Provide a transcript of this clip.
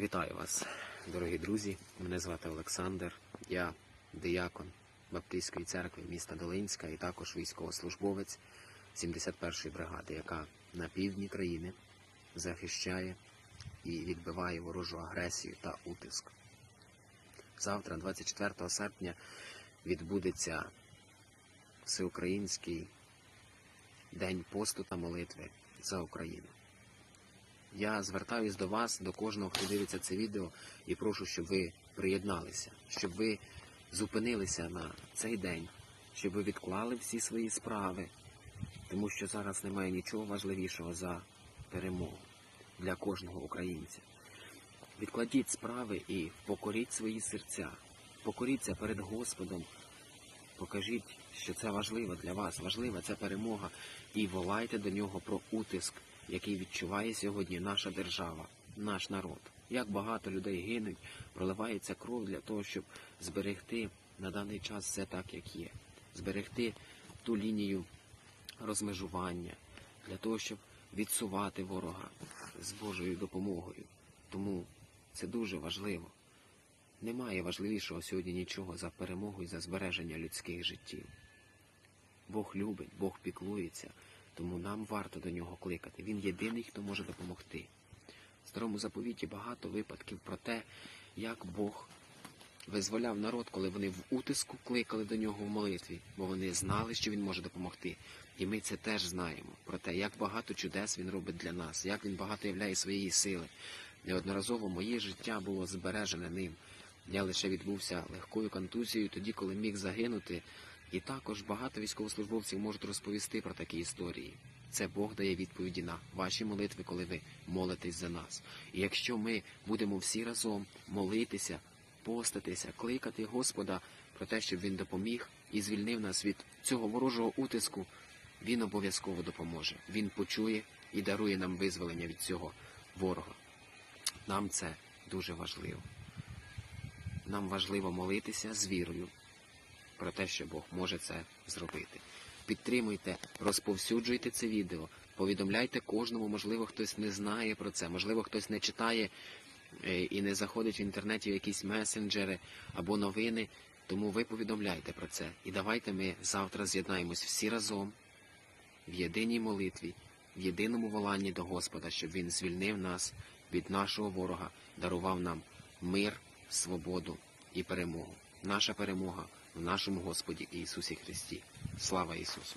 Вітаю вас, дорогі друзі. Мене звати Олександр. Я диякон Баптистської церкви міста Долинська і також військовослужбовець 71-ї бригади, яка на півдні країни захищає і відбиває ворожу агресію та утиск. Завтра, 24 серпня, відбудеться всеукраїнський день посту та молитви за Україну. Я звертаюсь до вас, до кожного, хто дивиться це відео, і прошу, щоб ви приєдналися, щоб ви зупинилися на цей день, щоб ви відклали всі свої справи, тому що зараз немає нічого важливішого за перемогу для кожного українця. Відкладіть справи і покоріть свої серця, покоріться перед Господом, покажіть, що це важливо для вас, важлива ця перемога, і волайте до нього про утиск який відчуває сьогодні наша держава, наш народ. Як багато людей гинуть, проливається кров для того, щоб зберегти на даний час все так, як є, зберегти ту лінію розмежування, для того, щоб відсувати ворога з Божою допомогою. Тому це дуже важливо. Немає важливішого сьогодні нічого за перемогу і за збереження людських життів. Бог любить, Бог піклується. Тому нам варто до нього кликати. Він єдиний, хто може допомогти. В старому заповіті багато випадків про те, як Бог визволяв народ, коли вони в утиску кликали до нього в молитві, бо вони знали, що він може допомогти. І ми це теж знаємо про те, як багато чудес він робить для нас, як він багато являє своєї сили. Неодноразово моє життя було збережене ним. Я лише відбувся легкою контузією тоді, коли міг загинути. І також багато військовослужбовців можуть розповісти про такі історії. Це Бог дає відповіді на ваші молитви, коли ви молитесь за нас. І якщо ми будемо всі разом молитися, постатися, кликати Господа про те, щоб Він допоміг і звільнив нас від цього ворожого утиску, Він обов'язково допоможе. Він почує і дарує нам визволення від цього ворога. Нам це дуже важливо. Нам важливо молитися з вірою про те, що Бог може це зробити. Підтримуйте, розповсюджуйте це відео, повідомляйте кожному, можливо, хтось не знає про це, можливо, хтось не читає е, і не заходить в інтернеті в якісь месенджери або новини. Тому ви повідомляйте про це. І давайте ми завтра з'єднаємось всі разом в єдиній молитві, в єдиному воланні до Господа, щоб Він звільнив нас від нашого ворога, дарував нам мир, свободу і перемогу. Наша перемога в нашому Господі Ісусі Христі. Слава Ісусу!